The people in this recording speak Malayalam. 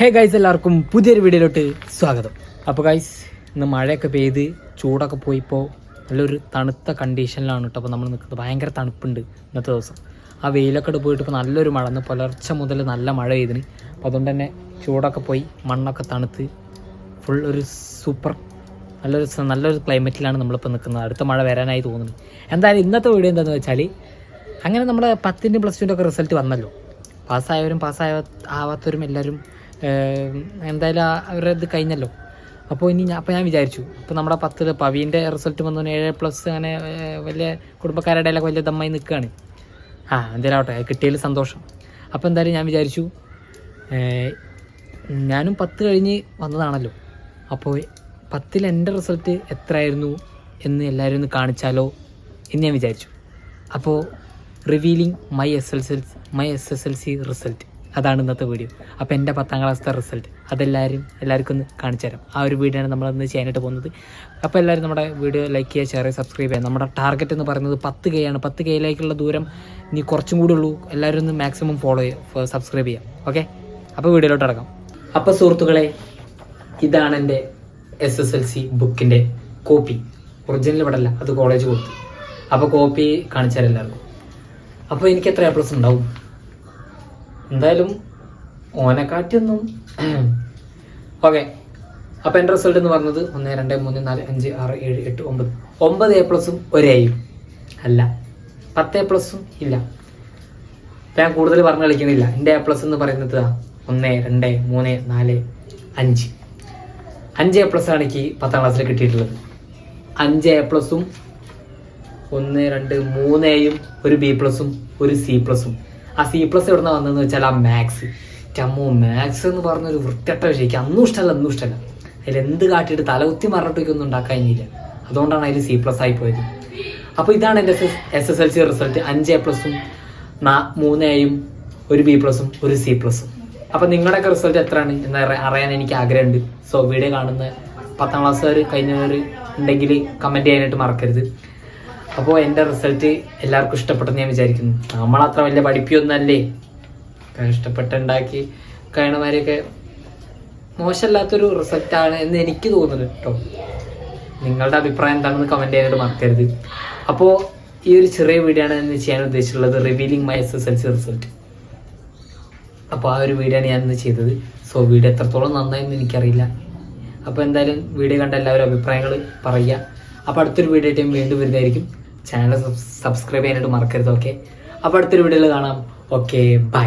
ഹേ ഗൈസ് എല്ലാവർക്കും പുതിയൊരു വീഡിയോയിലോട്ട് സ്വാഗതം. അപ്പോൾ ഗൈസ് ഇന്ന് മഴയൊക്കെ പെയ്ത് ചൂടൊക്കെ പോയിപ്പോൾ നല്ലൊരു തണുത്ത കണ്ടീഷനിലാണ് കേട്ടോ അപ്പോൾ നമ്മൾ നിൽക്കുന്നത് ഭയങ്കര തണുപ്പുണ്ട് ഇന്നത്തെ ദിവസം. ആ വെയിലൊക്കെ പോയിട്ട് ഇപ്പോൾ നല്ലൊരു മഴ ഇന്ന് പുലർച്ചെ മുതൽ നല്ല മഴ പെയ്തിന്. അപ്പോൾ അതുകൊണ്ട് തന്നെ ചൂടൊക്കെ പോയി മണ്ണൊക്കെ തണുത്ത് ഫുൾ ഒരു സൂപ്പർ നല്ലൊരു നല്ലൊരു ക്ലൈമറ്റിലാണ് നമ്മളിപ്പോൾ നിൽക്കുന്നത്. അടുത്ത മഴ വരാനായി തോന്നുന്നു. എന്തായാലും ഇന്നത്തെ വീഡിയോ എന്താണെന്ന് വെച്ചാൽ അങ്ങനെ നമ്മുടെ പത്തിന്റെ പ്ലസ് ടുവിന്റെ ഒക്കെ റിസൾട്ട് വന്നല്ലോ പാസ്സായവരും പാസ്സായ ആവാത്തവരും എല്ലാവരും എന്തായാലും അവരുടെ ഇത് കഴിഞ്ഞല്ലോ. അപ്പോൾ ഇനി ഞാൻ അപ്പോൾ ഞാൻ വിചാരിച്ചു ഇപ്പോൾ നമ്മുടെ പത്തിൽ പവീന്റെ റിസൾട്ട് വന്നു ഏഴ് പ്ലസ് അങ്ങനെ വലിയ കുടുംബക്കാരുടെ ഇടയിലൊക്കെ വലിയ ദമ്മായി നിൽക്കുകയാണ്. ആ എന്തായാലും ആവട്ടെ കിട്ടിയതിൽ സന്തോഷം. അപ്പോൾ എന്തായാലും ഞാൻ വിചാരിച്ചു ഞാനും പത്ത് കഴിഞ്ഞ് വന്നതാണല്ലോ. അപ്പോൾ പത്തിൽ എന്റെ റിസൾട്ട് എത്രയായിരുന്നു എന്ന് എല്ലാവരും ഒന്ന് കാണിച്ചാലോ എന്ന് ഞാൻ വിചാരിച്ചു. അപ്പോൾ revealing my S L C my S S L C result അതാണ് ഇന്നത്തെ വീഡിയോ അപ്പോൾ എന്റെ പത്താം ക്ലാസ്സിലെ റിസൾട്ട് അതെല്ലാവരും എല്ലാവർക്കും ഒന്ന് കാണിച്ചു തരാം. ആ ഒരു വീഡിയോ ആണ് നമ്മളിന്ന് ചെയ്യാനായിട്ട് പോകുന്നത്. അപ്പോൾ എല്ലാവരും നമ്മുടെ വീഡിയോ ലൈക്ക് ചെയ്യുക ഷെയർ ചെയ്യുക സബ്സ്ക്രൈബ് ചെയ്യുക. നമ്മുടെ ടാർഗറ്റ് എന്ന് പറയുന്നത് പത്ത് കെ ആണ്. പത്ത് കെയിലേക്കുള്ള ദൂരം ഇനി കുറച്ചും കൂടി ഉള്ളൂ. എല്ലാവരും ഒന്ന് മാക്സിമം ഫോളോ ചെയ്യുക സബ്സ്ക്രൈബ് ചെയ്യുക. ഓക്കെ അപ്പോൾ വീഡിയോയിലോട്ട് അടക്കാം അപ്പോൾ സുഹൃത്തുക്കളെ ഇതാണ് എന്റെ എസ് എസ് എൽ സി ബുക്കിന്റെ കോപ്പി ഒറിജിനൽ ഇവിടെ അല്ല അത് കോളേജ് കൊടുത്തു. അപ്പോൾ കോപ്പി കാണിച്ചാൽ എല്ലാവർക്കും. അപ്പോൾ എനിക്ക് എത്ര എ പ്ലസ് ഉണ്ടാവും? എന്തായാലും ഓനക്കാറ്റൊന്നും ഓക്കെ അപ്പോൾ എന്റെ റിസൾട്ട് എന്ന് പറഞ്ഞത് ഒന്ന് രണ്ട് മൂന്ന് നാല് അഞ്ച് ആറ് ഏഴ് എട്ട് ഒമ്പത്. ഒമ്പത് എ പ്ലസും ഒരേയും അല്ല. പത്ത് എ പ്ലസും ഇല്ല. ഞാൻ കൂടുതൽ പറഞ്ഞു കളിക്കുന്നില്ല എന്റെ എ പ്ലസ് എന്ന് പറയുന്നത് ഒന്ന് രണ്ട് മൂന്ന് നാല് അഞ്ച്. അഞ്ച് എ പ്ലസ് ആണ് എനിക്ക് പത്താം ക്ലാസ്സിൽ കിട്ടിയിട്ടുള്ളത്. അഞ്ച് എ പ്ലസും ഒന്ന് രണ്ട് മൂന്ന് എയും ഒരു ബി പ്ലസും ഒരു സി പ്ലസും ആ സി പ്ലസ് എവിടെ നിന്ന് വന്നതെന്ന് വെച്ചാൽ ആ മാത്സ് ചമ്മു മാത്സ് എന്ന് പറഞ്ഞൊരു വൃത്തിയട്ട വിഷയം എനിക്ക് അന്നും ഇഷ്ടമല്ല അന്നും ഇഷ്ടമല്ല. അതിൽ എന്ത് കാട്ടിയിട്ട് തലകുത്തി മറട്ടൊന്നും ഉണ്ടാക്കാൻ കഴിഞ്ഞില്ല അതുകൊണ്ടാണ് അതിൽ സി പ്ലസ് ആയി പോയത്. അപ്പോൾ ഇതാണ് എന്റെ S S L C result അഞ്ച് എ പ്ലസും നാ മൂന്ന് എയും ഒരു ബി പ്ലസും ഒരു സി പ്ലസും അപ്പോൾ നിങ്ങളുടെയൊക്കെ റിസൾട്ട് എത്രയാണ് എന്ന് അറിയാൻ എനിക്ക് ആഗ്രഹമുണ്ട്. സോ വീഡിയോ കാണുന്ന പത്താം ക്ലാസ്സുകാർ കഴിഞ്ഞവർ ഉണ്ടെങ്കിൽ കമന്റ് ചെയ്യാനായിട്ട് മറക്കരുത്. അപ്പോൾ എന്റെ റിസൾട്ട് എല്ലാവർക്കും ഇഷ്ടപ്പെട്ടെന്ന് ഞാൻ വിചാരിക്കുന്നു. നമ്മളത്ര വലിയ പഠിപ്പിയൊന്നല്ലേ ഇഷ്ടപ്പെട്ടുണ്ടാക്കി കഴിയണമാരെയൊക്കെ മോശമല്ലാത്തൊരു റിസൾട്ടാണ് എന്ന് എനിക്ക് തോന്നുന്നു കേട്ടോ. നിങ്ങളുടെ അഭിപ്രായം എന്താണെന്ന് കമന്റ് ചെയ്യാനായിട്ട് മറക്കരുത്. അപ്പോൾ ഈ ഒരു ചെറിയ വീഡിയോ ആണ് ഇന്ന് ചെയ്യാൻ ഉദ്ദേശിച്ചിട്ടുള്ളത് revealing my S S L C result അപ്പോൾ ആ ഒരു വീഡിയോ ആണ് ഞാൻ ഇന്ന് ചെയ്തത്. സോ വീഡിയോ എത്രത്തോളം നന്നായെന്ന് എനിക്കറിയില്ല. അപ്പോൾ എന്തായാലും വീഡിയോ കണ്ട എല്ലാവരും അഭിപ്രായങ്ങൾ പറയുക. അപ്പോൾ അടുത്തൊരു വീഡിയോ ടൈം വീണ്ടും വരുന്നതായിരിക്കും. ചാനൽ സബ്സ്ക്രൈബ് ചെയ്യാനായിട്ട് മറക്കരുത് ഓക്കെ അപ്പോൾ അടുത്തൊരു വീഡിയോയിൽ കാണാം. Okay bye